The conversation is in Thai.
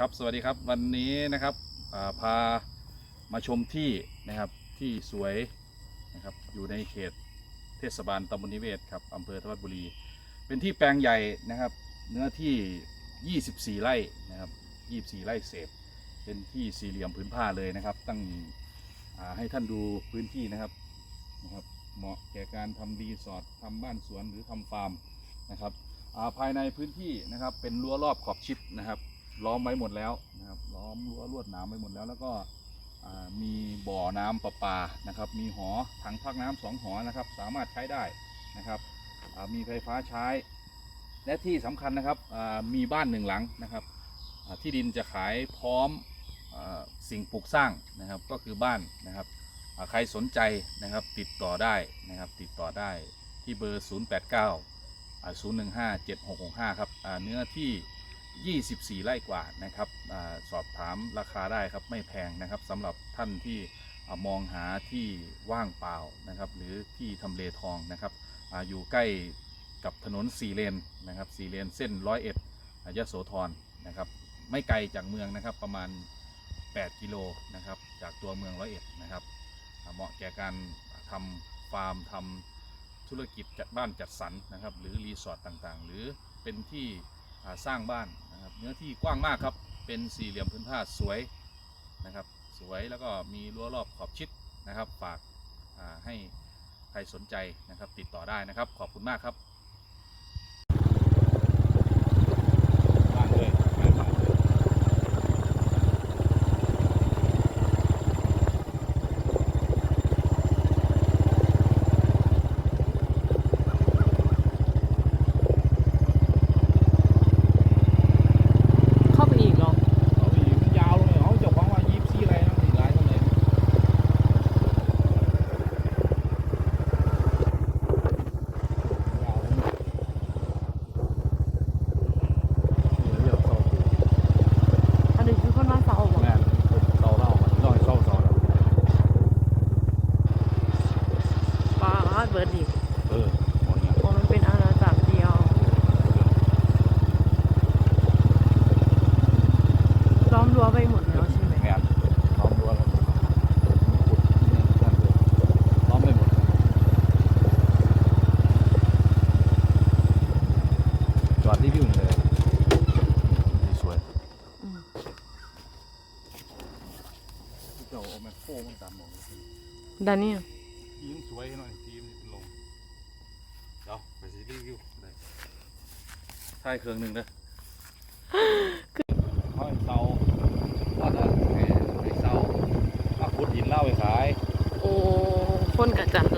ครับสวัสดีครับวันนี้นะครับาพามาชมที่นะครับที่สวยนะครับอยู่ในเขตเทศบาลตำบลนิเวศครับอำเภอทวัดบุรี เป็นที่แปลงใหญ่นะครับ เนื้อที่ 24 ไร่นะครับ24 ไร่เศษเป็นที่สี่เหลี่ยมผืนผ้าเลยนะครับตั้งให้ท่านดูพื้นที่นะครับนะครับเหมาะแก่การทำรีสอร์ททำบ้านสวนหรือทำฟาร์มนะครับภายในพื้นที่นะครับเป็นรั้วรอบขอบชิดนะครับ ล้อมไว้หมดแล้วนะครับล้อมรั้วลวดหนามไว้หมดแล้ว แล้วก็มีบ่อน้ำประปานะครับ มีหอถังพักน้ำสองหอนะครับ สามารถใช้ได้นะครับมีไฟฟ้าใช้ และที่สำคัญนะครับมีบ้านหนึ่งหลังนะครับที่ดินจะขายพร้อมอสิ่งปลูกสร้างนะครับก็คือบ้านนะครับใครสนใจนะครับติดต่อได้นะครับติดต่อได้ที่เบอร์ 089อ่า015 7665 ครับเนื้อที่ 24 ไร่กว่านะครับอสอบถามราคาได้ครับไม่แพงนะครับสำหรับท่านที่มองหาที่ว่างเปล่านะครับ หรือที่ทำเลทองนะครับออยู่ใกล้กับถนนสี่เลนนะครับสี่เลนเส้นร้อยเอ็ดยโสธรนะครับ ไม่ไกลจากเมืองนะครับประมาณ 8 กิโลนะครับ จากตัวเมืองร้อยเอ็ดนะครับเหมาะแก่การทำฟาร์มทำธุรกิจจัดบ้านจัดสรรนะครับ หรือรีสอร์ทต่างๆ หรือเป็นที่ สร้างบ้านนะครับเนื้อที่กว้างมากครับเป็นสี่เหลี่ยมพื้นผ้าสวยนะครับสวยแล้วก็มีรั้วรอบขอบชิดนะครับ ฝากให้ใครสนใจนะครับติดต่อได้นะครับ ขอบคุณมากครับานเลยบ้านฝั่งเลย เข้าไปอีกเหรอ เอาอีกมันยาวเลยเอาเจ้าของว่ายีบซี่อะไรนะอีกหลายนั่นเลยยาวเลยนี่เรียกเสาปู อันนี้คือคนมาเสาบอก แม่นเสาเล่ามันต้องให้เสาเสาแล้ว ปลาเบิร์ดอีก เออหมดเนี่ย โอ้มันเป็นอาณาจักรเดียว ล้อ มรั้วไปหมดแล้วใช่ไหมแม่นล้อมรั้วแล้วขุดนี่นั่นเลยล้อมไปหมดจอดรีวิวเลยสวยอืมเจ้าเอาแมคโครมันตามบอกด้านนี้ทีมสวยหน่อยทีมนี่เป็นลงเดี๋ยวไปสิรีวิวได้ใช่เครื่องหนึ่งเด้อ ห้อยเสาว่า ሆን ገጠመ